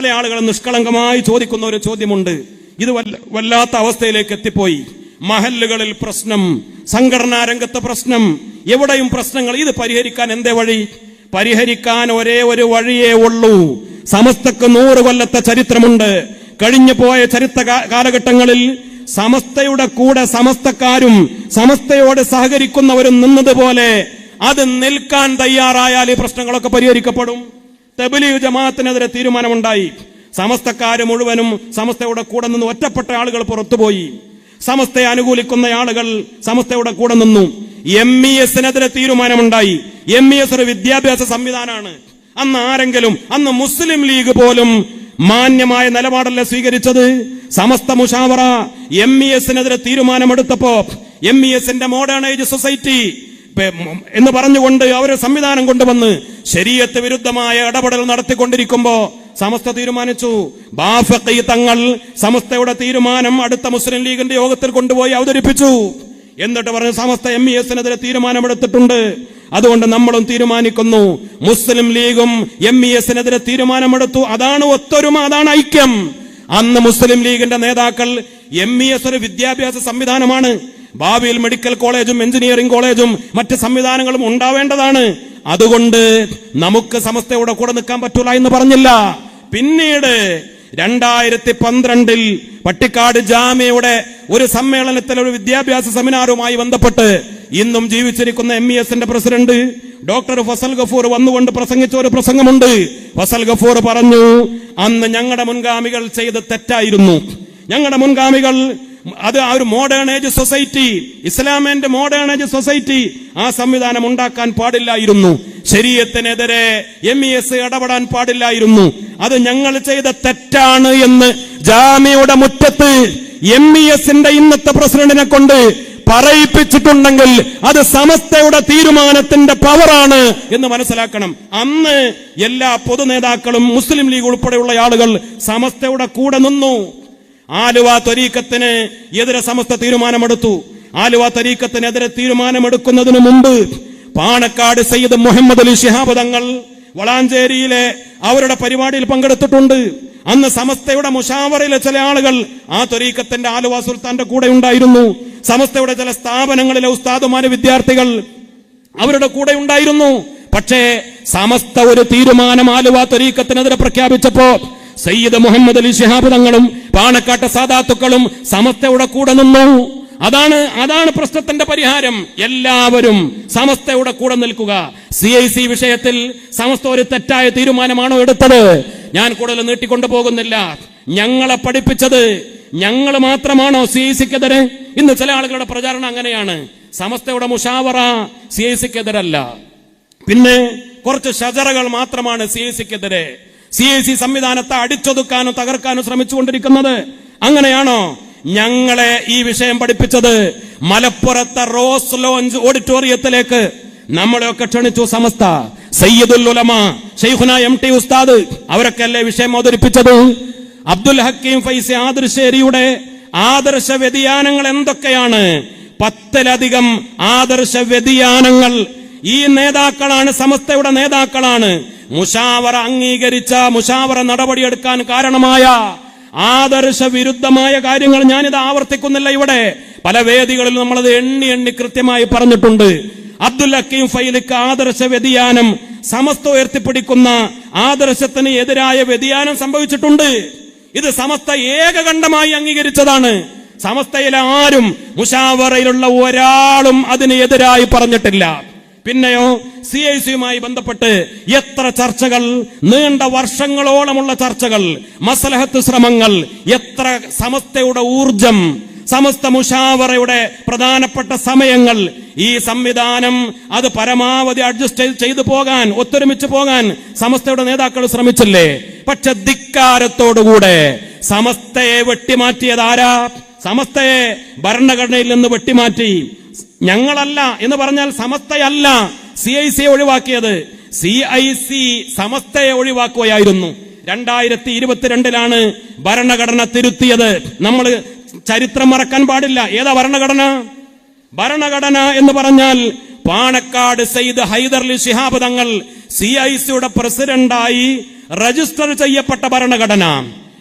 പല ആളുകൾ നിഷ്കളങ്കമായി ചോദിക്കുന്ന ഒരു ചോദ്യമുണ്ട്. ഇത് വല്ലാത്ത അവസ്ഥയിലേക്ക് എത്തിപ്പോയി. മഹല്ലുകളിൽ പ്രശ്നം സംഘടനാ രംഗത്ത് പ്രശ്നം എവിടെയും പ്രശ്നങ്ങൾ. ഇത് പരിഹരിക്കാൻ എന്തേ വഴി? പരിഹരിക്കാൻ ഒരേ ഒരു വഴിയേ ഉള്ളൂ. സമസ്തക്ക് നൂറ് കൊല്ലത്തെ ചരിത്രമുണ്ട്. കഴിഞ്ഞു പോയ ചരിത്ര കാലഘട്ടങ്ങളിൽ സമസ്തയുടെ കൂടെ സമസ്തക്കാരും സമസ്തയോട് സഹകരിക്കുന്നവരും നിന്നതുപോലെ അത് നിൽക്കാൻ തയ്യാറായാൽ ഈ പ്രശ്നങ്ങളൊക്കെ പരിഹരിക്കപ്പെടും. തബലീഗ് ജമാഅത്തിനെതിരെ തീരുമാനമുണ്ടായി. സമസ്തക്കാര് മുഴുവനും സമസ്തയുടെ കൂടെ നിന്ന് ഒറ്റപ്പെട്ട ആളുകൾ പുറത്തുപോയി. സമസ്തയെ അനുകൂലിക്കുന്ന ആളുകൾ സമസ്തയുടെ കൂടെ നിന്നു. എം ഇ എസിനെതിരെ തീരുമാനമുണ്ടായി. എം ഇ എസ് ഒരു വിദ്യാഭ്യാസ സംവിധാനമാണ് അന്ന് ആരെങ്കിലും അന്ന് മുസ്ലിം ലീഗ് പോലും മാന്യമായ നിലപാടല്ലേ സ്വീകരിച്ചത്? സമസ്ത മുഷാവറ എം ഇ എസിനെതിരെ തീരുമാനമെടുത്തപ്പോ എം ഇ എസിന്റെ മോഡേൺ ഏജ് സൊസൈറ്റി എന്ന് പറഞ്ഞുകൊണ്ട് അവരെ സംവിധാനം കൊണ്ടുവന്ന് ശരീരത്ത് വിരുദ്ധമായ ഇടപെടൽ നടത്തിക്കൊണ്ടിരിക്കുമ്പോ സമസ്ത തീരുമാനിച്ചു. ബാഫഖി തങ്ങൾ സമസ്തയുടെ തീരുമാനം അടുത്ത മുസ്ലിം ലീഗിന്റെ യോഗത്തിൽ കൊണ്ടുപോയി അവതരിപ്പിച്ചു. എന്നിട്ട് പറഞ്ഞു സമസ്ത എം ഇ എസിനെതിരെ തീരുമാനമെടുത്തിട്ടുണ്ട്. അതുകൊണ്ട് നമ്മളും തീരുമാനിക്കുന്നു. മുസ്ലിം ലീഗും എം ഇ എസിനെതിരെ തീരുമാനമെടുത്തു. അതാണ് ഒത്തൊരുമ അതാണ് ഐക്യം. അന്ന് മുസ്ലിം ലീഗിന്റെ നേതാക്കൾ എം ഇ എസ് ഒരു വിദ്യാഭ്യാസ സംവിധാനമാണ്. ഭാവിയിൽ മെഡിക്കൽ കോളേജും എഞ്ചിനീയറിംഗ് കോളേജും മറ്റ് സംവിധാനങ്ങളും ഉണ്ടാവേണ്ടതാണ്. അതുകൊണ്ട് നമുക്ക് സമസ്തയുടെ കൂടെ നിൽക്കാൻ പറ്റൂല എന്ന് പറഞ്ഞില്ല. പിന്നീട് രണ്ടായിരത്തി പന്ത്രണ്ടിൽ പട്ടിക്കാട് ജാമ്യയുടെ ഒരു സമ്മേളനത്തിൽ ഒരു വിദ്യാഭ്യാസ സെമിനാറുമായി ബന്ധപ്പെട്ട് ഇന്നും ജീവിച്ചിരിക്കുന്ന എം ഇ എസിന്റെ പ്രസിഡന്റ് ഡോക്ടർ ഫസൽ ഗഫൂർ വന്നുകൊണ്ട് പ്രസംഗിച്ച ഒരു പ്രസംഗമുണ്ട്. ഫസൽ ഗഫൂർ പറഞ്ഞു അന്ന് ഞങ്ങളുടെ മുൻഗാമികൾ ചെയ്ത് തെറ്റായിരുന്നു. ഞങ്ങളുടെ മുൻഗാമികൾ അത് ആ ഒരു മോഡേൺ ഏജ് സൊസൈറ്റി ഇസ്ലാമിന്റെ മോഡേൺ ഏജ് സൊസൈറ്റി ആ സംവിധാനം ഉണ്ടാക്കാൻ പാടില്ലായിരുന്നു. ശരീരത്തിനെതിരെ എം ഇ എസ് ഇടപെടാൻ പാടില്ലായിരുന്നു. അത് ഞങ്ങൾ ചെയ്ത തെറ്റാണ് എന്ന് ജാമ്യയുടെ മുറ്റത്ത് എം ഇ എസിന്റെ ഇന്നത്തെ പ്രസിഡന്റിനെ കൊണ്ട് പറയിപ്പിച്ചിട്ടുണ്ടെങ്കിൽ അത് സമസ്തയുടെ തീരുമാനത്തിന്റെ പവറാണ് എന്ന് മനസ്സിലാക്കണം. അന്ന് എല്ലാ പൊതു നേതാക്കളും മുസ്ലിം ലീഗ് ഉൾപ്പെടെയുള്ള ആളുകൾ സമസ്തയുടെ കൂടെ നിന്നു. ആലുവ ത്വരീക്കത്തിന് എതിരെ സമസ്ത തീരുമാനമെടുത്തു. ആലുവ തരീക്കത്തിനെതിരെ തീരുമാനമെടുക്കുന്നതിന് മുമ്പ് പാണക്കാട് സയ്യിദ് മുഹമ്മദ് അലി ശിഹാബ് തങ്ങൾ വളാഞ്ചേരിയിലെ അവരുടെ പരിപാടിയിൽ പങ്കെടുത്തിട്ടുണ്ട്. അന്ന് സമസ്തയുടെ മുഷാവറയിലെ ചില ആളുകൾ ആ ത്വരീക്കത്തിന്റെ ആലുവ സുൽത്താന്റെ കൂടെ ഉണ്ടായിരുന്നു. സമസ്തയുടെ ചില സ്ഥാപനങ്ങളിലെ ഉസ്താദുമാര് വിദ്യാർത്ഥികൾ അവരുടെ കൂടെ ഉണ്ടായിരുന്നു. പക്ഷേ സമസ്ത ഒരു തീരുമാനം ആലുവ ത്വരീക്കത്തിനെതിരെ പ്രഖ്യാപിച്ചപ്പോ സയ്യിദ് മുഹമ്മദ് അലി ഷിഹാബ് തങ്ങളും പാണക്കാട്ട സാദാത്തുക്കളും സമസ്തയുടെ കൂടെ നിന്നു. അതാണ് അതാണ് പ്രശ്നത്തിന്റെ പരിഹാരം. എല്ലാവരും സമസ്തയുടെ കൂടെ നിൽക്കുക. സി ഐ സി വിഷയത്തിൽ സമസ്ത ഒരു തെറ്റായ തീരുമാനമാണോ എടുത്തത്? ഞാൻ കൂടുതൽ നീട്ടിക്കൊണ്ടു പോകുന്നില്ല. ഞങ്ങളെ പഠിപ്പിച്ചത് ഞങ്ങൾ മാത്രമാണോ സി ഐ സിക്കെതിരെ ഇന്ന് ചില ആളുകളുടെ പ്രചാരണം അങ്ങനെയാണ്. സമസ്തയുടെ മുഷാവറ സി ഐ സിക്കെതിരല്ല പിന്നെ കുറച്ച് ഷജറകൾ മാത്രമാണ് സി ഐ സിക്കെതിരെ സി എ സി സംവിധാനത്തെ അടിച്ചൊതുക്കാനോ തകർക്കാനോ ശ്രമിച്ചുകൊണ്ടിരിക്കുന്നത് അങ്ങനെയാണോ? ഞങ്ങളെ ഈ വിഷയം പഠിപ്പിച്ചത് മലപ്പുറത്തെ റോസ് ലോഞ്ച് ഓഡിറ്റോറിയത്തിലേക്ക്. നമ്മളെയൊക്കെ ക്ഷണിച്ചു സമസ്ത. സയ്യിദുൽ ഉലമ ഷെയ്ഖുന എം ടി ഉസ്താദ് അവരൊക്കെ അല്ലേ വിഷയം അവതരിപ്പിച്ചത്? അബ്ദുൽ ഹക്കീം ഫൈസി ആദർശേരിയുടെ ആദർശ വ്യതിയാനങ്ങൾ എന്തൊക്കെയാണ്? പത്തിലധികം ആദർശ വ്യതിയാനങ്ങൾ. ഈ നേതാക്കളാണ് സമസ്തയുടെ നേതാക്കളാണ്. മുഷാവറ അംഗീകരിച്ച മുഷാവറ നടപടിയെടുക്കാൻ കാരണമായ ആദർശ വിരുദ്ധമായ കാര്യങ്ങൾ ഞാനിത് ആവർത്തിക്കുന്നില്ല ഇവിടെ. പല വേദികളിൽ നമ്മളത് എണ്ണി എണ്ണി കൃത്യമായി പറഞ്ഞിട്ടുണ്ട്. അബ്ദുൽ ഹക്കീം ഫൈലിക്ക് ആദർശ വ്യതിയാനം സമസ്ത ഉയർത്തിപ്പിടിക്കുന്ന ആദർശത്തിന് എതിരായ വ്യതിയാനം സംഭവിച്ചിട്ടുണ്ട്. ഇത് സമസ്ത ഏകകണ്ഠമായി അംഗീകരിച്ചതാണ്. സമസ്തയിലെ ആരും മുഷാവറയിലുള്ള ഒരാളും അതിന് എതിരായി പറഞ്ഞിട്ടില്ല. പിന്നെയോ സി ഐ സിയുമായി ബന്ധപ്പെട്ട് എത്ര ചർച്ചകൾ നീണ്ട വർഷങ്ങളോളമുള്ള ചർച്ചകൾ മസലഹത്ത് ശ്രമങ്ങൾ എത്ര സമസ്തയുടെ ഊർജം സമസ്ത മുഷാവറയുടെ പ്രധാനപ്പെട്ട സമയങ്ങൾ ഈ സംവിധാനം അത് പരമാവധി അഡ്ജസ്റ്റ് ചെയ്തു പോകാൻ ഒത്തൊരുമിച്ച് പോകാൻ സമസ്തയുടെ നേതാക്കൾ ശ്രമിച്ചില്ലേ? പക്ഷെ ധിക്കാരത്തോടുകൂടെ സമസ്തയെ വെട്ടിമാറ്റിയതാരാ? സമസ്തയെ ഭരണഘടനയിൽ നിന്ന് വെട്ടിമാറ്റി. ഞങ്ങളല്ല എന്ന് പറഞ്ഞാൽ സമസ്തയല്ല. സി ഐ സിയെ ഒഴിവാക്കിയത്. സി ഐ സി സമസ്തയെ ഒഴിവാക്കുകയായിരുന്നു. രണ്ടായിരത്തി ഇരുപത്തിരണ്ടിലാണ് ഭരണഘടന തിരുത്തിയത്. നമ്മൾ ചരിത്രം മറക്കാൻ പാടില്ല. ഏതാ ഭരണഘടന? ഭരണഘടന എന്ന് പറഞ്ഞാൽ പാണക്കാട് സെയ്ദ് ഹൈദർലി ശിഹാബ് തങ്ങൾ സി ഐ സിയുടെ പ്രസിഡന്റായി രജിസ്റ്റർ ചെയ്യപ്പെട്ട ഭരണഘടന.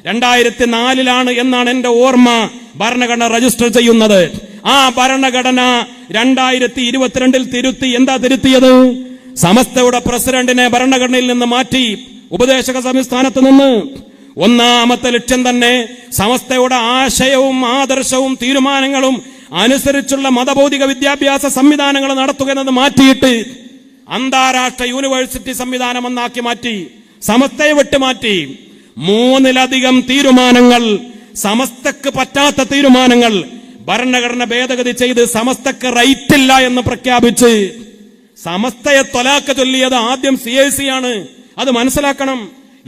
രണ്ടായിരത്തി നാലിലാണ് എന്നാണ് എന്റെ ഓർമ്മ ഭരണഘടന രജിസ്റ്റർ ചെയ്യുന്നത്. ആ ഭരണഘടന രണ്ടായിരത്തി ഇരുപത്തിരണ്ടിൽ തിരുത്തി എന്താ തിരുത്തിയത്? സമസ്തയുടെ പ്രസിഡന്റിനെ ഭരണഘടനയിൽ നിന്ന് മാറ്റി ഉപദേശക സംസ്ഥാനത്ത് നിന്ന്. ഒന്നാമത്തെ ലക്ഷ്യം തന്നെ സമസ്തയുടെ ആശയവും ആദർശവും തീരുമാനങ്ങളും അനുസരിച്ചുള്ള മതബൗതിക വിദ്യാഭ്യാസ സംവിധാനങ്ങൾ നടത്തുക എന്നത് മാറ്റിയിട്ട് അന്താരാഷ്ട്ര യൂണിവേഴ്സിറ്റി സംവിധാനം എന്നാക്കി മാറ്റി സമസ്തയെ വിട്ടുമാറ്റി. മൂന്നിലധികം തീരുമാനങ്ങൾ സമസ്തക്ക് പറ്റാത്ത തീരുമാനങ്ങൾ ഭരണഘടന ഭേദഗതി ചെയ്ത് സമസ്തക്ക് റൈറ്റില്ല എന്ന് പ്രഖ്യാപിച്ച് സമസ്തയെ തൊലാക്ക ചൊല്ലിയത് ആദ്യം സി ഐ സി ആണ്. അത് മനസ്സിലാക്കണം.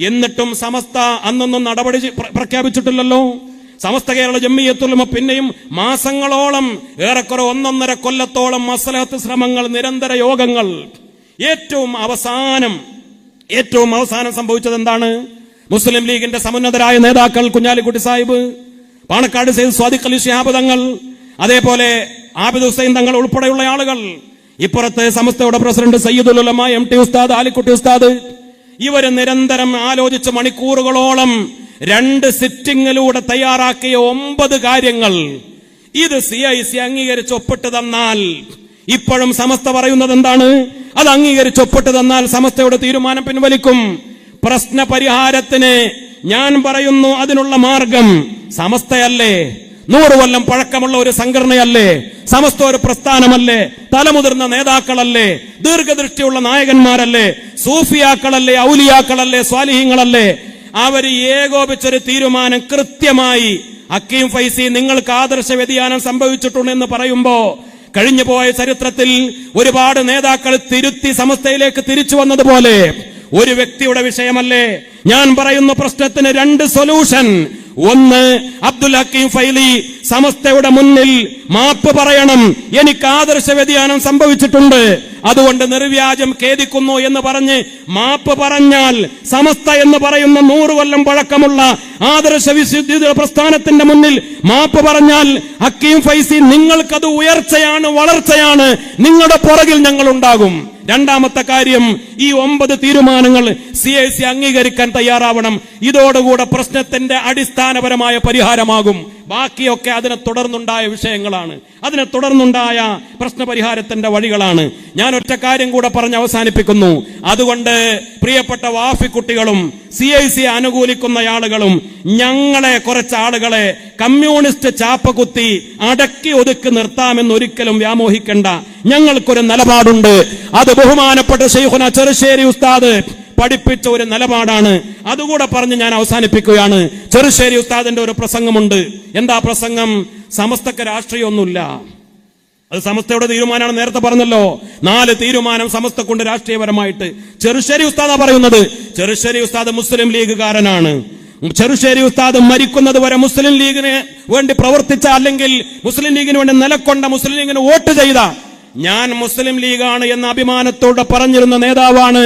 എന്നിട്ടും സമസ്ത അന്നൊന്നും നടപടി പ്രഖ്യാപിച്ചിട്ടില്ലല്ലോ. സമസ്ത കേരള ജമ്മിയത്തുലമ പിന്നെയും മാസങ്ങളോളം ഏറെക്കുറെ ഒന്നൊന്നര കൊല്ലത്തോളം മസലഹത്ത് ശ്രമങ്ങൾ നിരന്തര യോഗങ്ങൾ. ഏറ്റവും അവസാനം ഏറ്റവും അവസാനം സംഭവിച്ചത് എന്താണ്? മുസ്ലിം ലീഗിന്റെ സമുന്നതരായ നേതാക്കൾ കുഞ്ഞാലിക്കുട്ടി സാഹിബ് പാണക്കാട് സെയ്ദ് സ്വാദിഖ് അലി ഷിഹാബ് തങ്ങൾ അതേപോലെ ആബിദ് ഹുസൈൻ തങ്ങൾ ഉൾപ്പെടെയുള്ള ആളുകൾ. ഇപ്പുറത്ത് സമസ്തയുടെ പ്രസിഡന്റ് സയ്യിദുൽ ഉലമ എം ടി ഉസ്താദ് ആലിക്കുട്ടി ഉസ്താദ്. ഇവർ നിരന്തരം ആലോചിച്ച് മണിക്കൂറുകളോളം രണ്ട് സിറ്റിംഗിലൂടെ തയ്യാറാക്കിയ ഒമ്പത് കാര്യങ്ങൾ. ഇത് സി ഐ സി അംഗീകരിച്ച് ഒപ്പിട്ട് തന്നാൽ ഇപ്പോഴും സമസ്ത പറയുന്നത് എന്താണ്? അത് അംഗീകരിച്ച് ഒപ്പിട്ട് തന്നാൽ സമസ്തയുടെ തീരുമാനം പിൻവലിക്കും. പ്രശ്ന പരിഹാരത്തിന് ഞാൻ പറയുന്നു അതിനുള്ള മാർഗം സമസ്തയല്ലേ? നൂറ് കൊല്ലം പഴക്കമുള്ള ഒരു സംഘടനയല്ലേ? സമസ്ത ഒരു പ്രസ്ഥാനമല്ലേ? തലമുതിർന്ന നേതാക്കളല്ലേ? ദീർഘദൃഷ്ടിയുള്ള നായകന്മാരല്ലേ? സൂഫിയാക്കളല്ലേ? ഔലിയാക്കളല്ലേ? സ്വാലിഹ്യങ്ങളല്ലേ അവർ ഏകോപിച്ചൊരു തീരുമാനം കൃത്യമായി അക്കീം ഫൈസി നിങ്ങൾക്ക് ആദർശ വ്യതിയാനം സംഭവിച്ചിട്ടുണ്ടെന്ന് പറയുമ്പോ കഴിഞ്ഞു പോയ ചരിത്രത്തിൽ ഒരുപാട് നേതാക്കൾ തിരുത്തി സമസ്തയിലേക്ക് തിരിച്ചു വന്നതുപോലെ ഒരു വ്യക്തിയുടെ വിഷയമല്ലേ? ഞാൻ പറയുന്ന പ്രശ്നത്തിന് രണ്ട് സൊല്യൂഷൻ ഒന്ന് അബ്ദുൽ ഹക്കീം ഫൈലി സമസ്തയുടെ മുന്നിൽ മാപ്പ് പറയണം. എനിക്ക് ആദർശ വ്യതിയാനം സംഭവിച്ചിട്ടുണ്ട്. അതുകൊണ്ട് നിർവ്യാജം ഖേദിക്കുന്നു എന്ന് പറഞ്ഞ് മാപ്പ് പറഞ്ഞാൽ സമസ്ത എന്ന് പറയുന്ന നൂറ് കൊല്ലം പഴക്കമുള്ള ആദർശ വിശുദ്ധി പ്രസ്ഥാനത്തിന്റെ മുന്നിൽ മാപ്പ് പറഞ്ഞാൽ ഹക്കീം ഫൈസി നിങ്ങൾക്കത് ഉയർച്ചയാണ് വളർച്ചയാണ്. നിങ്ങളുടെ പുറകിൽ ഞങ്ങൾ ഉണ്ടാകും രണ്ടാമത്തെ കാര്യം ഈ ഒമ്പത് തീരുമാനങ്ങൾ സി ഐ സി അംഗീകരിക്കാൻ തയ്യാറാവണം. ഇതോടുകൂടെ പ്രശ്നത്തിന്റെ അടിസ്ഥാനപരമായ പരിഹാരമാകും. ബാക്കിയൊക്കെ അതിനെ തുടർന്നുണ്ടായ വിഷയങ്ങളാണ്. അതിനെ തുടർന്നുണ്ടായ പ്രശ്നപരിഹാരത്തിന്റെ വഴികളാണ്. ഞാൻ ഒറ്റ കാര്യം കൂടെ പറഞ്ഞ് അവസാനിപ്പിക്കുന്നു. അതുകൊണ്ട് പ്രിയപ്പെട്ട വാഫി കുട്ടികളും സി ഐ സി അനുകൂലിക്കുന്ന ആളുകളും ഞങ്ങളെ കുറച്ച് ആളുകളെ കമ്മ്യൂണിസ്റ്റ് ചാപ്പ കുത്തി അടക്കി ഒതുക്കി നിർത്താമെന്ന് ഒരിക്കലും വ്യാമോഹിക്കണ്ട. ഞങ്ങൾക്കൊരു നിലപാടുണ്ട്. അത് ബഹുമാനപ്പെട്ട ഷെയ്ഖുന ചെറുശ്ശേരി ഉസ്താദ് പഠിപ്പിച്ച ഒരു നിലപാടാണ്. അതുകൂടെ പറഞ്ഞ് ഞാൻ അവസാനിപ്പിക്കുകയാണ്. ചെറുശ്ശേരി ഉസ്താദിന്റെ ഒരു പ്രസംഗമുണ്ട്. എന്താ പ്രസംഗം? സമസ്തക്ക് രാഷ്ട്രീയമൊന്നുമില്ല. അത് സമസ്തയുടെ തീരുമാനമാണ് നേരത്തെ പറഞ്ഞല്ലോ. നാല് തീരുമാനം സമസ്ത കൊണ്ട് രാഷ്ട്രീയപരമായിട്ട്. ചെറുശ്ശേരി ഉസ്താദാ പറയുന്നത് ചെറുശ്ശേരി ഉസ്താദ് മുസ്ലിം ലീഗുകാരനാണ്. ചെറുശ്ശേരി ഉസ്താദ് മരിക്കുന്നത് വരെ മുസ്ലിം ലീഗിന് വേണ്ടി പ്രവർത്തിച്ച അല്ലെങ്കിൽ മുസ്ലിം ലീഗിന് വേണ്ടി നിലക്കൊണ്ട മുസ്ലിം ലീഗിന് വോട്ട് ചെയ്ത ഞാൻ മുസ്ലിം ലീഗാണ് എന്ന അഭിമാനത്തോടെ പറഞ്ഞിരുന്ന നേതാവാണ്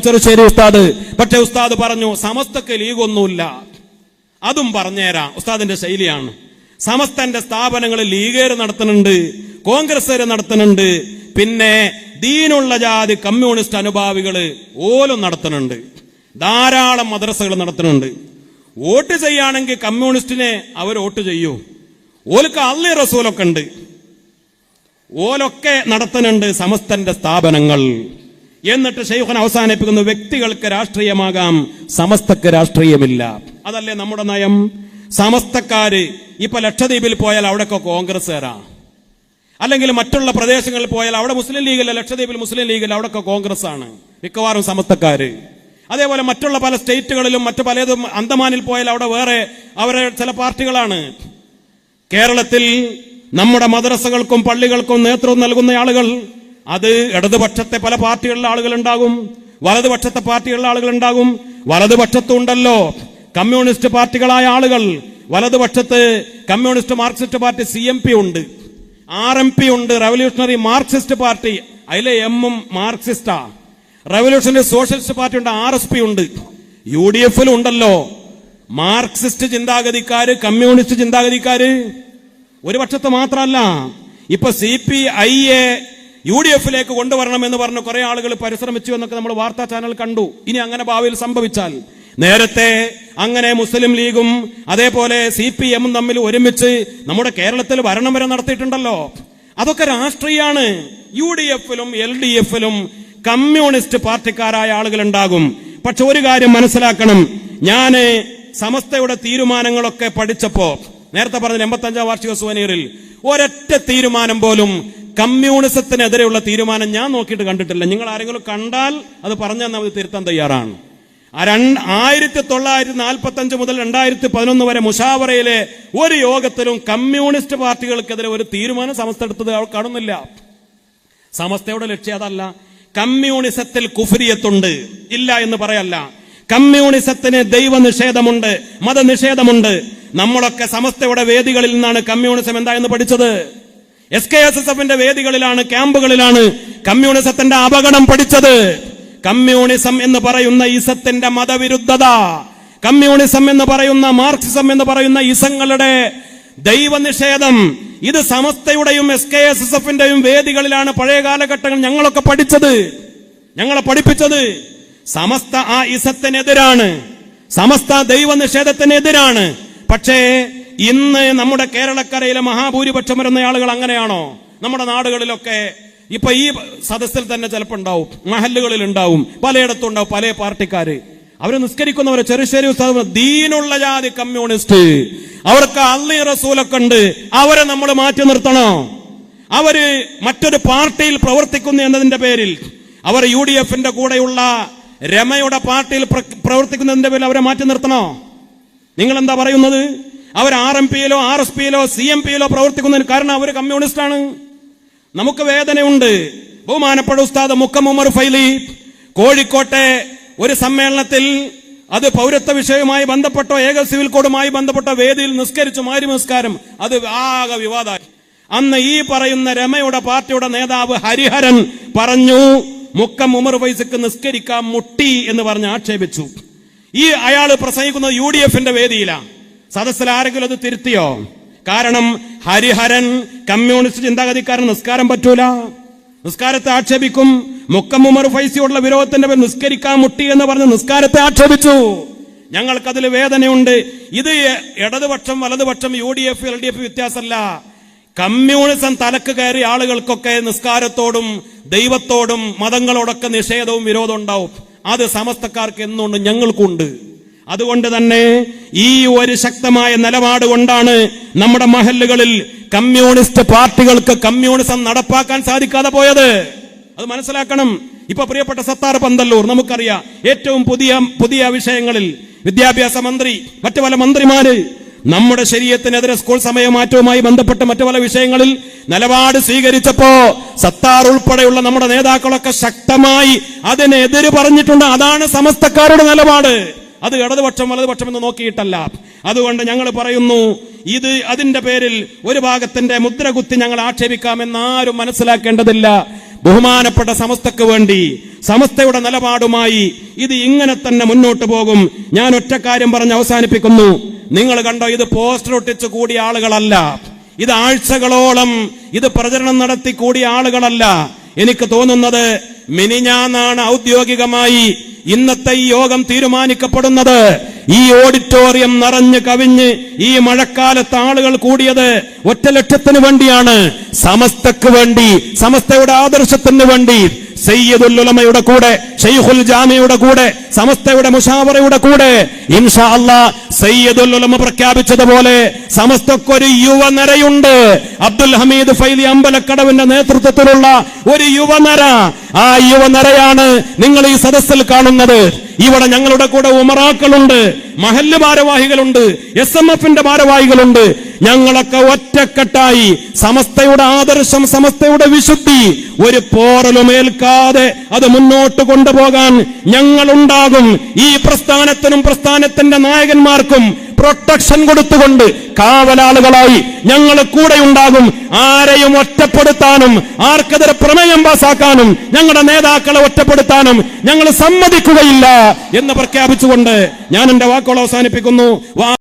ചെറുശ്ശേരി ഉസ്താദ്. പക്ഷെ ഉസ്താദ് പറഞ്ഞു സമസ്തക്ക് ലീഗൊന്നുമില്ല. അതും പറഞ്ഞുതരാം ഉസ്താദിന്റെ ശൈലിയാണ്. സമസ്തന്റെ സ്ഥാപനങ്ങളിൽ ലീഗേര് നടത്തുന്നുണ്ട് കോൺഗ്രസ്സുകാര് നടത്തുന്നുണ്ട് പിന്നെ ദീനുള്ള ജാതി കമ്മ്യൂണിസ്റ്റ് അനുഭാവികൾ ഓലും നടത്തുന്നുണ്ട്. ധാരാളം മദ്രസകൾ നടത്തുന്നുണ്ട്. വോട്ട് ചെയ്യുകയാണെങ്കിൽ കമ്മ്യൂണിസ്റ്റിനെ അവർ വോട്ട് ചെയ്യൂ. ഓലക്ക് അള്ളി റസൂലൊക്കെ ഉണ്ട്. ഓലൊക്കെ നടത്തുന്നുണ്ട് സമസ്തന്റെ സ്ഥാപനങ്ങൾ. എന്നിട്ട് ഷെയ്ഖൻ അവസാനിപ്പിക്കുന്നു വ്യക്തികൾക്ക് രാഷ്ട്രീയമാകാം. സമസ്തക്ക് രാഷ്ട്രീയമില്ല. അതല്ലേ നമ്മുടെ നയം? സമസ്തക്കാര് ഇപ്പൊ ലക്ഷദ്വീപിൽ പോയാൽ അവിടെയൊക്കെ കോൺഗ്രസ്സുകാരാ. അല്ലെങ്കിൽ മറ്റുള്ള പ്രദേശങ്ങളിൽ പോയാൽ അവിടെ മുസ്ലിം ലീഗില്ല ലക്ഷദ്വീപിൽ മുസ്ലിം ലീഗില്ല അവിടെയൊക്കെ കോൺഗ്രസ് ആണ് മിക്കവാറും സമസ്തക്കാര്. അതേപോലെ മറ്റുള്ള പല സ്റ്റേറ്റുകളിലും മറ്റു പലതും അന്തമാനിൽ പോയാൽ അവിടെ വേറെ അവരെ ചില പാർട്ടികളാണ്. കേരളത്തിൽ നമ്മുടെ മദ്രസകൾക്കും പള്ളികൾക്കും നേതൃത്വം നൽകുന്ന ആളുകൾ അത് ഇടതുപക്ഷത്തെ പല പാർട്ടികളിലെ ആളുകൾ ഉണ്ടാകും വലതുപക്ഷത്തെ പാർട്ടികളിലെ ആളുകൾ ഉണ്ടാകും വലതുപക്ഷത്തുണ്ടല്ലോ കമ്മ്യൂണിസ്റ്റ് പാർട്ടികളായ ആളുകൾ. വലതുപക്ഷത്ത് communist marxist party C M P ഉണ്ട്. ആർ എം പി ഉണ്ട് റവല്യൂഷണറി മാർക്സിസ്റ്റ് പാർട്ടി. അതിലെ എമ്മും മാർക്സിസ്റ്റാ. റവല്യൂഷണറി സോഷ്യലിസ്റ്റ് പാർട്ടി ഉണ്ട് ആർ എസ് പി ഉണ്ട്. യു ഡി എഫിലും ഉണ്ടല്ലോ. മാർക്സിസ്റ്റ് ചിന്താഗതിക്കാര് കമ്മ്യൂണിസ്റ്റ് ചിന്താഗതിക്കാര് ഒരു പക്ഷത്ത് മാത്രമല്ല ഇപ്പൊ C P I A U D എഫിലേക്ക് കൊണ്ടുവരണമെന്ന് പറഞ്ഞ് കുറെ ആളുകൾ പരിശ്രമിച്ചു എന്നൊക്കെ നമ്മൾ വാർത്താ ചാനൽ കണ്ടു. ഇനി അങ്ങനെ ഭാവിയിൽ സംഭവിച്ചാൽ നേരത്തെ അങ്ങനെ മുസ്ലിം ലീഗും അതേപോലെ സി പി എമ്മും തമ്മിൽ ഒരുമിച്ച് നമ്മുടെ കേരളത്തിൽ ഭരണം വരെ നടത്തിയിട്ടുണ്ടല്ലോ. അതൊക്കെ രാഷ്ട്രീയമാണ് യു ഡി എഫിലും എൽ ഡി എഫിലും കമ്മ്യൂണിസ്റ്റ് പാർട്ടിക്കാരായ ആളുകൾ ഉണ്ടാകും പക്ഷെ ഒരു കാര്യം മനസ്സിലാക്കണം. ഞാൻ സമസ്തയുടെ തീരുമാനങ്ങളൊക്കെ പഠിച്ചപ്പോ നേരത്തെ പറഞ്ഞ എൺപത്തഞ്ചാം വാർഷിക സുവനീറിൽ ഒരൊറ്റ തീരുമാനം പോലും കമ്മ്യൂണിസത്തിനെതിരെയുള്ള തീരുമാനം ഞാൻ നോക്കിയിട്ട് കണ്ടിട്ടില്ല. നിങ്ങൾ ആരെങ്കിലും കണ്ടാൽ അത് പറഞ്ഞാൽ നമ്മൾ തിരുത്താൻ തയ്യാറാണ്. ആയിരത്തി തൊള്ളായിരത്തി നാൽപ്പത്തി അഞ്ച് മുതൽ രണ്ടായിരത്തി പതിനൊന്ന് വരെ മുഷാവറയിലെ ഒരു യോഗത്തിലും കമ്മ്യൂണിസ്റ്റ് പാർട്ടികൾക്കെതിരെ ഒരു തീരുമാനം സമസ്ത എടുത്തത് കാണുന്നില്ല. സമസ്തയുടെ ലക്ഷ്യം അതല്ല. കമ്മ്യൂണിസത്തിൽ കുഫരിയത്തുണ്ട്. ഇല്ല എന്ന് പറയല്ല. കമ്മ്യൂണിസത്തിന് ദൈവനിഷേധമുണ്ട് മതനിഷേധമുണ്ട്. നമ്മളൊക്കെ സമസ്തയുടെ വേദികളിൽ നിന്നാണ് കമ്മ്യൂണിസം എന്താ എന്ന് പഠിച്ചത്? എസ് കെ എസ് എസ് എഫിന്റെ വേദികളിലാണ് ക്യാമ്പുകളിലാണ് കമ്മ്യൂണിസത്തിന്റെ അപകടം പഠിച്ചത് കമ്മ്യൂണിസം എന്ന് പറയുന്ന ഇസത്തിന്റെ മതവിരുദ്ധത കമ്മ്യൂണിസം എന്ന് പറയുന്ന മാർക്സിസം എന്ന് പറയുന്ന ഇസങ്ങളുടെ ദൈവനിഷേധം ഇത് സമസ്തയുടെയും എസ് കെ എസ് എസ് എഫിന്റെയും വേദികളിലാണ് പഴയ കാലഘട്ടങ്ങൾ ഞങ്ങളൊക്കെ പഠിച്ചത്. ഞങ്ങളെ പഠിപ്പിച്ചത് സമസ്ത ആ ഇസത്തിനെതിരാണ് സമസ്ത ദൈവനിഷേധത്തിനെതിരാണ്. പക്ഷേ ഇന്ന് നമ്മുടെ കേരളക്കരയിലെ മഹാഭൂരിപക്ഷം വരുന്ന ആളുകൾ അങ്ങനെയാണോ? നമ്മുടെ നാടുകളിലൊക്കെ ഇപ്പൊ ഈ സദസ്സിൽ തന്നെ ചിലപ്പോൾ ഉണ്ടാവും മഹല്ലുകളിൽ ഉണ്ടാവും പലയിടത്തും ഉണ്ടാവും പല പാർട്ടിക്കാര്. അവർ നിസ്കരിക്കുന്നവരെ ചെറുശ്ശേരി ദീനുള്ള ജാതി കമ്മ്യൂണിസ്റ്റ്. അവർക്ക് അള്ളി റസൂലൊക്കെ ഉണ്ട്. അവരെ നമ്മൾ മാറ്റി നിർത്തണോ? അവർ മറ്റൊരു പാർട്ടിയിൽ പ്രവർത്തിക്കുന്നു എന്നതിന്റെ പേരിൽ അവർ യു ഡി എഫിന്റെ കൂടെയുള്ള രമയുടെ പാർട്ടിയിൽ പ്ര- പ്രവർത്തിക്കുന്നതിന്റെ പേരിൽ അവരെ മാറ്റി നിർത്തണോ? നിങ്ങൾ എന്താ പറയുന്നത്? അവർ ആർ എം പിയിലോ ആർ എസ് പിയിലോ സി എം പിയിലോ പ്രവർത്തിക്കുന്നതിന് കാരണം അവർ കമ്മ്യൂണിസ്റ്റാണ്. നമുക്ക് വേദനയുണ്ട്. ബഹുമാനപ്പെട്ട ഉസ്താദ് മുക്കം ഉമർ ഫൈലി കോഴിക്കോട്ടെ ഒരു സമ്മേളനത്തിൽ അത് പൗരത്വ വിഷയവുമായി ബന്ധപ്പെട്ടോ ഏക സിവിൽ കോഡുമായി ബന്ധപ്പെട്ട വേദിയിൽ നിസ്കരിച്ചു മാരി നിസ്കാരം അത് ആകെ വിവാദമായി. അന്ന് ഈ പറയുന്ന രമയുടെ പാർട്ടിയുടെ നേതാവ് ഹരിഹരൻ പറഞ്ഞു മുക്കം ഉമർ ഫൈസക്ക് നിസ്കരിക്കാൻ മുട്ടി എന്ന് പറഞ്ഞ് ആക്ഷേപിച്ചു. ഈ അയാൾ പ്രസംഗിക്കുന്നത് യു ഡി എഫിന്റെ വേദിയിലാണ്. സദസ്സിൽ ആരെങ്കിലും അത് തിരുത്തിയോ? കാരണം ഹരിഹരൻ കമ്മ്യൂണിസ്റ്റ് ചിന്താഗതിക്കാരൻ നിസ്കാരം പറ്റൂല. നിസ്കാരത്തെ ആക്ഷേപിക്കും. മുക്കം ഉമർ ഫൈസിയുള്ള വിരോധത്തിന്റെ പേര് നിസ്കരിക്കാൻ മുട്ടി എന്ന് പറഞ്ഞ് നിസ്കാരത്തെ ആക്ഷേപിച്ചു. ഞങ്ങൾക്കതിൽ വേദനയുണ്ട്. ഇത് ഇടതുപക്ഷം വലതുപക്ഷം U D F L D F വ്യത്യാസമല്ല. Communism തലക്ക് കയറിയ ആളുകൾക്കൊക്കെ നിസ്കാരത്തോടും ദൈവത്തോടും മതങ്ങളോടൊക്കെ നിഷേധവും വിരോധം ഉണ്ടാവും. അത് സമസ്തക്കാർക്ക് എന്നുണ്ട് ഞങ്ങൾക്കുണ്ട്. അതുകൊണ്ട് തന്നെ ഈ ഒരു ശക്തമായ നിലപാട് കൊണ്ടാണ് നമ്മുടെ മഹല്ലുകളിൽ കമ്മ്യൂണിസ്റ്റ് പാർട്ടികൾക്ക് കമ്മ്യൂണിസം നടപ്പാക്കാൻ സാധിക്കാതെ പോയത്. അത് മനസ്സിലാക്കണം. ഇപ്പൊ പ്രിയപ്പെട്ട സത്താർ പന്തല്ലൂർ നമുക്കറിയാം ഏറ്റവും പുതിയ പുതിയ വിഷയങ്ങളിൽ വിദ്യാഭ്യാസ മന്ത്രി മറ്റു പല മന്ത്രിമാര് നമ്മുടെ ശരീരത്തിനെതിരെ സ്കൂൾ സമയമാറ്റവുമായി ബന്ധപ്പെട്ട് മറ്റു പല വിഷയങ്ങളിൽ നിലപാട് സ്വീകരിച്ചപ്പോ സത്താർ ഉൾപ്പെടെയുള്ള നമ്മുടെ നേതാക്കളൊക്കെ ശക്തമായി അതിനെതിര് പറഞ്ഞിട്ടുണ്ട്. അതാണ് സമസ്തക്കാരുടെ നിലപാട്. അത് ഇടതുപക്ഷം വലതുപക്ഷം എന്ന് നോക്കിയിട്ടല്ല. അതുകൊണ്ട് ഞങ്ങൾ പറയുന്നു ഇത് അതിന്റെ പേരിൽ ഒരു ഭാഗത്തിന്റെ മുദ്ര കുത്തി ഞങ്ങൾ ആക്ഷേപിക്കാമെന്ന് ആരും മനസ്സിലാക്കേണ്ടതില്ല. ബഹുമാനപ്പെട്ട സമസ്തക്ക് വേണ്ടി സമസ്തയുടെ നിലപാടുമായി ഇത് ഇങ്ങനെ തന്നെ മുന്നോട്ട് പോകും. ഞാൻ ഒറ്റ കാര്യം പറഞ്ഞ് അവസാനിപ്പിക്കുന്നു. നിങ്ങൾ കണ്ടോ ഇത് പോസ്റ്റർ ഒട്ടിച്ച് കൂടിയ ആളുകളല്ല. ഇത് ആഴ്ചകളോളം ഇത് പ്രചരണം നടത്തി കൂടിയ ആളുകളല്ല. എനിക്ക് തോന്നുന്നത് മിനിഞ്ഞാന്നാണ് ഔദ്യോഗികമായി ഇന്നത്തെ ഈ യോഗം തീരുമാനിക്കപ്പെടുന്നത് ഈ ഓഡിറ്റോറിയം നിറഞ്ഞു കവിഞ്ഞ് ഈ മഴക്കാലത്ത് ആളുകൾ കൂടിയത് ഒറ്റ ലക്ഷത്തിന് വേണ്ടിയാണ്. സമസ്തക്ക് വേണ്ടി സമസ്തയുടെ ആദർശത്തിന് വേണ്ടി. സയ്യിദുൽ ഉലമയുടെ കൂടെ ഷെയ്ഖുൽ ജാമിയുടെ കൂടെ സമസ്തയുടെ മുഷാവറയുടെ കൂടെ. ഇൻഷാ അല്ലാ സയ്യിദുൽ ഉലമ പ്രഖ്യാപിച്ചതുപോലെ സമസ്തക്കൊരു യുവനരയുണ്ട്. അബ്ദുൽ ഹമീദ് ഫൈലി അമ്പലക്കടവിന്റെ നേതൃത്വത്തിലുള്ള ഒരു യുവനര ആ യുവനരയാണ് നിങ്ങൾ ഈ സദസ്സിൽ കാണുന്നത്. ഇവിടെ ഞങ്ങളുടെ കൂടെ ഉമറാക്കളുണ്ട് മഹല്ല് ഭാരവാഹികളുണ്ട് എസ് എം എഫിന്റെ ഭാരവാഹികളുണ്ട്. ഞങ്ങളൊക്കെ ഒറ്റക്കെട്ടായി സമസ്തയുടെ ആദർശം സമസ്തയുടെ വിശുദ്ധി ഒരു പോറലുമേൽക്കാതെ അത് മുന്നോട്ട് കൊണ്ടുപോകാൻ ഞങ്ങളുണ്ടാകും. ഈ പ്രസ്ഥാനത്തിനും പ്രസ്ഥാനത്തിന്റെ നായകന്മാർക്കും പ്രൊട്ടക്ഷൻ കൊടുത്തുകൊണ്ട് കാവലാളുകളായി ഞങ്ങൾ കൂടെ ഉണ്ടാകും ആരെയും ഒറ്റപ്പെടുത്താനും ആർക്കെതിരെ പ്രമേയം പാസാക്കാനും ഞങ്ങളുടെ നേതാക്കളെ ഒറ്റപ്പെടുത്താനും ഞങ്ങൾ സമ്മതിക്കുകയില്ല എന്ന് പ്രഖ്യാപിച്ചുകൊണ്ട് ഞാൻ എന്റെ വാക്കുകൾ അവസാനിപ്പിക്കുന്നു.